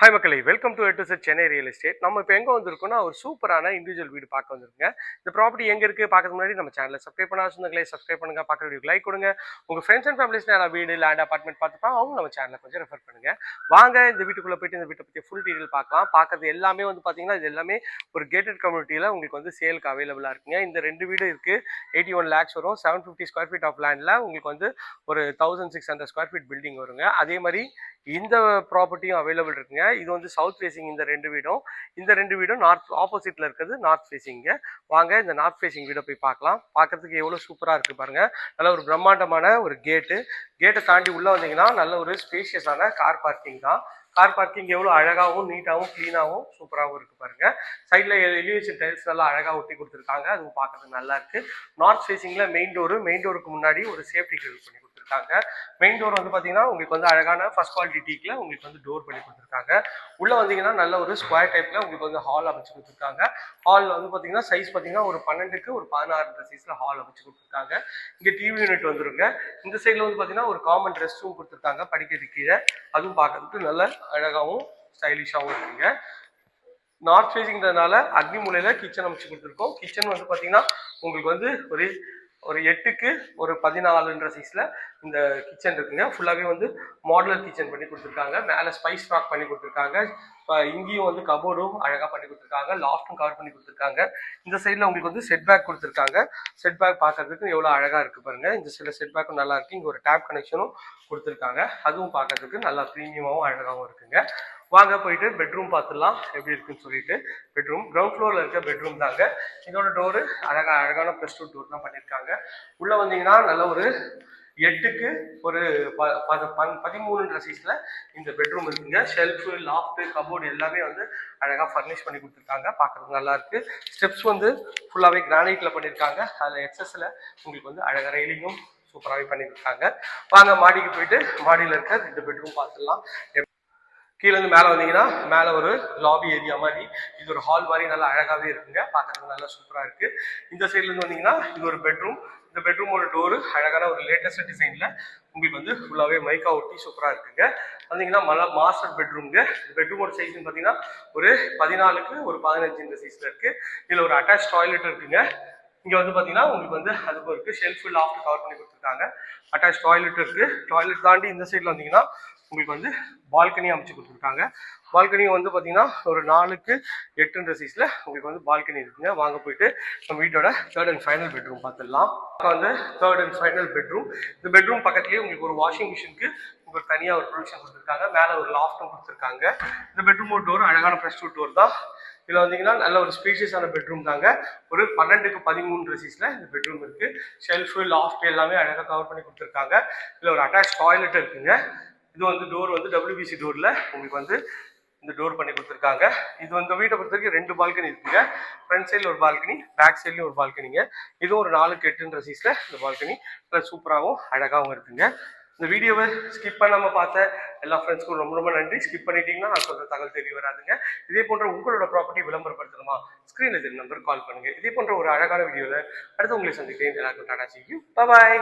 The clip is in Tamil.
ஹாய் மக்களை வெல்கம் டு எட்டு செட் சென்னை ரியல் எஸ்டேட் நம்ம இப்போ எங்கே வந்திருக்கோம்னா ஒரு சூப்பரான இண்டிவிஜுவல் வீடு பார்க்க வந்திருக்குங்க. இந்த ப்ராப்பர்ட்டி எங்கே இருக்குது பார்க்கறதுக்கு முன்னாடி நம்ம சேனலை சப்ஸ்கிரைப் பண்ணா சொந்தங்களே சப்ஸ்கிரைப் பண்ணுங்கள் பார்க்குற வீடியோ லைக் கொடுங்க. உங்கள் ஃப்ரெண்ட்ஸ் அண்ட் ஃபேமிலிஸ் நான் வீடு லேண்ட் அப்பார்ட்மெண்ட் பார்த்துப்பா அவங்க நம்ம சேனலை கொஞ்சம் ரெஃபர் பண்ணுங்கள் வாங்க இந்த வீட்டுக்குள்ளே போயிட்டு இந்த வீட்டை பற்றி ஃபுல் டீட்டெயில் பார்க்கலாம். பார்க்குறது எல்லாமே வந்து பார்த்தீங்கன்னா இது எல்லாமே ஒரு கேட்டட் கம்யூனிட்டியில் உங்களுக்கு வந்து சேலுக்கு அவைலபிளாக இருக்குங்க. இந்த ரெண்டு வீடு இருக்குது எயிட்டி ஒன் லேக்ஸ் வரும். Seven fifty square feet of லேண்டில் உங்களுக்கு வந்து ஒரு thousand six hundred square feet building வருங்க. அதே மாதிரி இந்த ப்ராப்பர்ட்டியும் அவைலபிள் இருக்குங்க. இது வந்து சவுத் ஃபேசிங் இந்த ரெண்டு வீடும். இந்த ரெண்டு வீடும் நார்த் ஆப்போசிட்டில் இருக்கிறது நார்த் ஃபேசிங்க வாங்க இந்த நார்த் ஃபேசிங் வீடை போய் பார்க்கலாம். பார்க்கறதுக்கு எவ்வளோ சூப்பராக இருக்கு பாருங்க. நல்ல ஒரு பிரம்மாண்டமான ஒரு கேட்டு கேட்டை தாண்டி உள்ளே வந்தீங்கன்னா நல்ல ஒரு ஸ்பேஷியஸான கார் பார்க்கிங் தான். கார் பார்க்கிங் எவ்வளோ அழகாகவும் நீட்டாகவும் க்ளீனாகவும் சூப்பராகவும் இருக்கு பாருங்க. சைடில் எலிவேஷன் டைல்ஸ் நல்லா அழகாக ஒட்டி கொடுத்துருக்காங்க. அதுவும் பார்க்கறதுக்கு நல்லா இருக்கு. நார்த் ஃபேசிங்கில் மெயின் டோரு மெயின் டோருக்கு முன்னாடி ஒரு சேஃப்டி கிரில் பண்ணி கொடுத்துருக்காங்க. மெயின் டோர் வந்து பார்த்தீங்கன்னா உங்களுக்கு வந்து அழகான ஃபர்ஸ்ட் குவாலிட்டி டீக்கில் உங்களுக்கு வந்து டோர் பண்ணி கொடுத்துருக்காங்க. உள்ளே வந்தீங்கன்னா நல்ல ஒரு ஸ்கொயர் டைப்பில் உங்களுக்கு வந்து ஹால் அமைச்சு கொடுத்துருக்காங்க. ஹாலில் வந்து பார்த்தீங்கன்னா சைஸ் பார்த்தீங்கன்னா ஒரு பன்னெண்டுக்கு ஒரு பதினாறு சைஸில் ஹால் அமைச்சு கொடுத்துருக்காங்க. இங்கே டிவி யூனிட் வந்துருங்க. இந்த சைடில் வந்து பார்த்தீங்கன்னா ஒரு காமன் ரெஸ்ட் ரூம் கொடுத்துருக்காங்க. படிக்கிறது கீழே. அதுவும் பார்க்கறதுக்கு நல்ல அழகாகவும் ஸ்டைலிஷாகவும் இருக்குங்க. நார்த் ஃபேஸிங்கிறதுனால அக்னி மூலையில் கிச்சன் அமைச்சு கொடுத்துருக்கோம். கிச்சன் வந்து பார்த்தீங்கன்னா உங்களுக்கு வந்து ஒரு ஒரு எட்டுக்கு ஒரு பதினாலுன்ற சைஸில் இந்த கிச்சன் இருக்குங்க. ஃபுல்லாகவே வந்து மாடலர் கிச்சன் பண்ணி கொடுத்துருக்காங்க. மேலே ஸ்பைஸ் ராக் பண்ணி கொடுத்துருக்காங்க. இங்கேயும் வந்து கபோர்டும் அழகாக பண்ணி கொடுத்துருக்காங்க. லாஃப்ட்டும் கவர் பண்ணி கொடுத்துருக்காங்க. இந்த சைடில் உங்களுக்கு வந்து செட் பேக் கொடுத்துருக்காங்க. செட் பேக் பார்க்கறதுக்கு எவ்வளோ அழகாக இருக்குது பாருங்கள் இந்த சைடில் செட் பேக்கும் நல்லா இருக்குது இங்கே ஒரு டேப் கனெக்ஷனும் கொடுத்துருக்காங்க. அதுவும் பார்க்கறதுக்கு நல்லா ப்ரீமியமாகவும் அழகாகவும் இருக்குங்க. வாங்க போயிட்டு பெட்ரூம் பார்த்துடலாம். எப்படி இருக்குன்னு சொல்லிட்டு பெட்ரூம் கிரவுண்ட் ஃப்ளோரில் இருக்க பெட்ரூம் தாங்க. இதோட டோரு அழகா அழகான ப்ளஸ் டூ டோர் தான் பண்ணியிருக்காங்க உள்ளே வந்தீங்கன்னா நல்ல ஒரு எட்டுக்கு ஒரு ப பத பன் பதிமூணுன்ற சைஸில் இந்த பெட்ரூம் இருக்குங்க. ஷெல்ஃபு லாஃப்ட்டு கபோர்டு எல்லாமே வந்து அழகாக ஃபர்னிஷ் பண்ணி கொடுத்துருக்காங்க. பார்க்குறதுக்கு நல்லா இருக்கு. ஸ்டெப்ஸ் வந்து ஃபுல்லாகவே கிரானைட்டில் பண்ணியிருக்காங்க அதில் எக்ஸஸில் உங்களுக்கு வந்து அழகாக ரெயிலிங்கும் சூப்பராகவே பண்ணியிருக்காங்க வாங்க மாடிக்கு போயிட்டு மாடியில் இருக்க ரெண்டு பெட்ரூம் பார்த்துடலாம். கீழே இருந்து மேலே வந்தீங்கன்னா மேலே ஒரு லாபி ஏரியா மாதிரி. இது ஒரு ஹால் மாதிரி நல்லா அழகாகவே இருக்குங்க. பார்க்கறதுக்கு நல்லா சூப்பராக இருக்கு. இந்த சைட்லேருந்து வந்தீங்கன்னா இது ஒரு பெட்ரூம் இந்த பெட்ரூமோட டோரு அழகான ஒரு லேட்டஸ்ட் டிசைனில் உங்களுக்கு வந்து ஃபுல்லாகவே மைக்கா ஒட்டி சூப்பராக இருக்குங்க. வந்தீங்கன்னா மல மாஸ்டர் பெட்ரூம்ங்க இந்த பெட்ரூமோட சைஸ்னு பார்த்தீங்கன்னா ஒரு பதினாலுக்கு ஒரு பதினஞ்சு இந்த சைஸில் இருக்குது இதில் ஒரு அட்டாச் டாய்லெட் இருக்குங்க. இங்கே வந்து பார்த்தீங்கன்னா உங்களுக்கு வந்து அது இருக்குது ஷெல்ஃபு லாஃப்ட் கவர் பண்ணி கொடுத்துருக்காங்க. அட்டாச் டாய்லெட் இருக்குது டாய்லெட் தாண்டி இந்த சைடில் வந்தீங்கன்னா உங்களுக்கு வந்து பால்கனி அமைச்சு கொடுத்துருக்காங்க. பால்கனி வந்து பார்த்தீங்கன்னா ஒரு நாலுக்கு எட்டுன்ற சைஸில் உங்களுக்கு வந்து பால்கனி இருக்குங்க. வாங்க போயிட்டு நம்ம வீட்டோட தேர்ட் அண்ட் ஃபைனல் பெட்ரூம் பார்த்துடலாம் இப்போ வந்து தேர்ட் அண்ட் ஃபைனல் பெட்ரூம் இந்த பெட்ரூம் பக்கத்துலேயே உங்களுக்கு ஒரு வாஷிங் மிஷினுக்கு உங்களுக்கு தனியாக ஒரு ப்ரொவிஷன் கொடுத்துருக்காங்க. மேலே ஒரு லாஃப்ட்டும் கொடுத்துருக்காங்க. இந்த பெட்ரூம் ஒரு டோர் அழகான ப்ரெஸ் டூ டோர் தான். இதில் வந்தீங்கன்னா நல்ல ஒரு ஸ்பீஷியஸான பெட்ரூம் தாங்க. ஒரு பன்னெண்டுக்கு பதிமூணு சீஸில் இந்த பெட்ரூம் இருக்குது ஷெல்ஃபு லாஃப்ட் எல்லாமே அழகாக கவர் பண்ணி கொடுத்துருக்காங்க. இதில் ஒரு அட்டாச் டாய்லெட் இருக்குங்க. இது வந்து டோர் வந்து டபிள்யூபிசி டோரில் உங்களுக்கு வந்து இந்த டோர் பண்ணி கொடுத்துருக்காங்க. இது வந்து வீட்டை பொறுத்த வரைக்கும் ரெண்டு பால்கனி இருக்குங்க. ஃப்ரண்ட் சைடில் ஒரு பால்கனி பேக் சைட்லேயும் ஒரு பால்கனிங்க இதுவும் ஒரு நாலுக்கு எட்டுன்ற சீஸில் இந்த பால்கனி நல்லா சூப்பராகவும் அழகாகவும் இருக்குங்க. இந்த வீடியோவை ஸ்கிப் பண்ணாமல் பார்த்த எல்லா ஃப்ரெண்ட்ஸ்க்கும் ரொம்ப ரொம்ப நன்றி. ஸ்கிப் பண்ணிட்டீங்கன்னா நான் சொல்கிற தகவல் தெரிய வராதுங்க. இதே போன்ற உங்களோட ப்ராப்பர்ட்டி விளம்பரப்படுத்தணுமா? ஸ்க்ரீனில் தெரியும் நம்பர் கால் பண்ணுங்கள் இதே போன்ற ஒரு அழகான வீடியோவில் அடுத்து உங்களை சந்திக்கிறேன். எல்லாருக்கும் டாடா செய்யும் பாய்